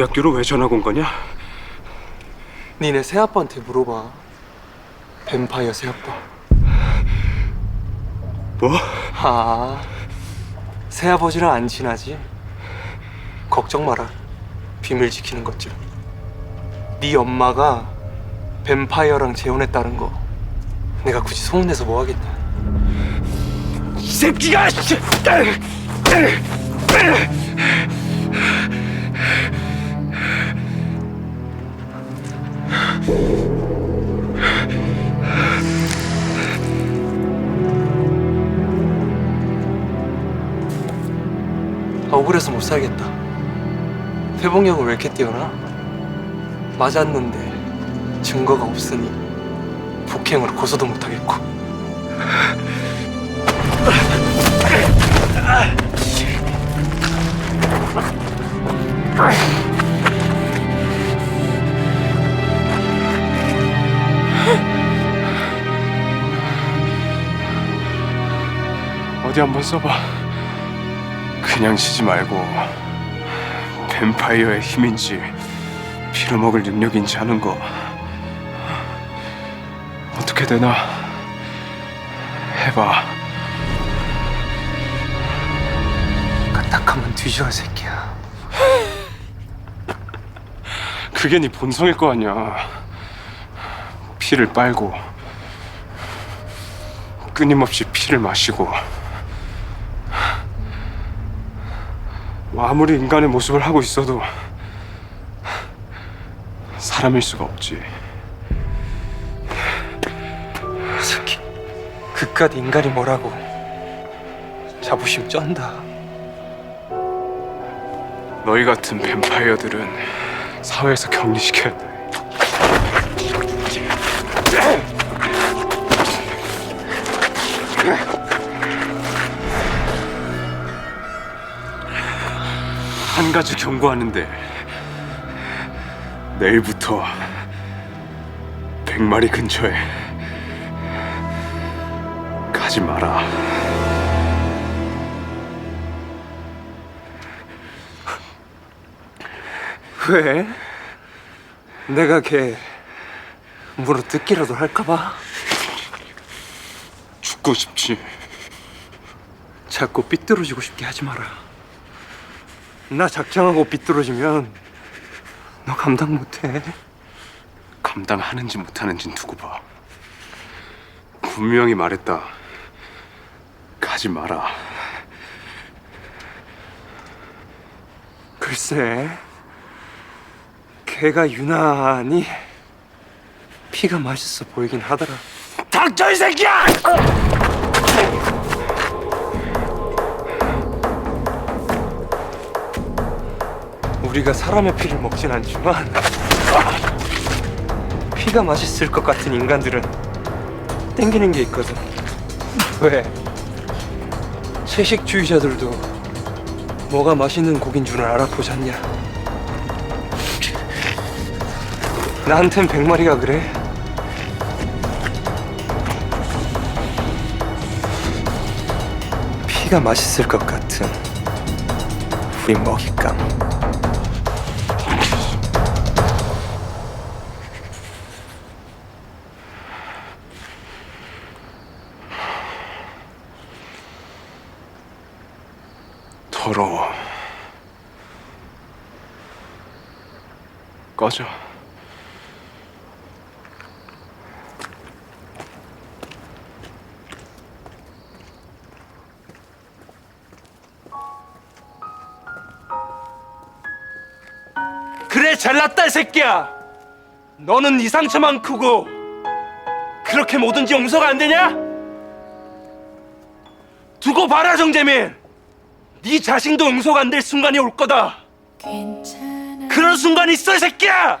우리 학교로 왜 전학 온 거냐? 니네 새아빠한테 물어봐. 뱀파이어 새아빠. 뭐? 아, 새아버지랑 안 친하지? 걱정 마라. 비밀 지키는 것들. 네 엄마가 뱀파이어랑 재혼했다는 거 내가 굳이 소문내서 뭐 하겠냐? 이 새끼가! 씨! 아, 억울해서 못 살겠다. 회복력은 왜 이렇게 뛰어나? 맞았는데 증거가 없으니 폭행으로 고소도 못하겠고. 어디 한번 써봐. 그냥 치지 말고 뱀파이어의 힘인지 빌어먹을 능력인지 하는 거 어떻게 되나 해봐. 까딱하면 뒤져, 이 새끼야. 그게 네 본성일 거 아니야. 피를 빨고 끊임없이 피를 마시고 뭐 아무리 인간의 모습을 하고 있어도 사람일 수가 없지. 이 새끼. 그깟 인간이 뭐라고. 자부심 쩐다. 너희 같은 뱀파이어들은 사회에서 격리시켜야 돼. 한 가지 경고하는데 내일부터 백마리 근처에 가지 마라. 왜? 내가 걔 물어 뜯기라도 할까봐? 죽고 싶지. 자꾸 삐뚤어지고 싶게 하지 마라. 나 작정하고 삐뚤어지면 너 감당 못해. 감당하는지 못하는지 두고 봐. 분명히 말했다. 가지 마라. 글쎄, 걔가 유난히 피가 맛있어 보이긴 하더라. 닥쳐 이 새끼야! 우리가 사람의 피를 먹진 않지만 피가 맛있을 것 같은 인간들은 땡기는 게 있거든. 왜? 채식주의자들도 뭐가 맛있는 고긴 줄은 알아보잖냐. 나한텐 백마리가 그래. 피가 맛있을 것 같은 우리 먹잇감. 더러워. 꺼져. 그래 잘났다 이 새끼야 너는 네 상처만 크고 그렇게 뭐든지 용서가 안 되냐? 두고 봐라 정재민 네 자신도 용서가 안 될 순간이 올 거다. 괜찮아. 그런 순간이 있어 이 새끼야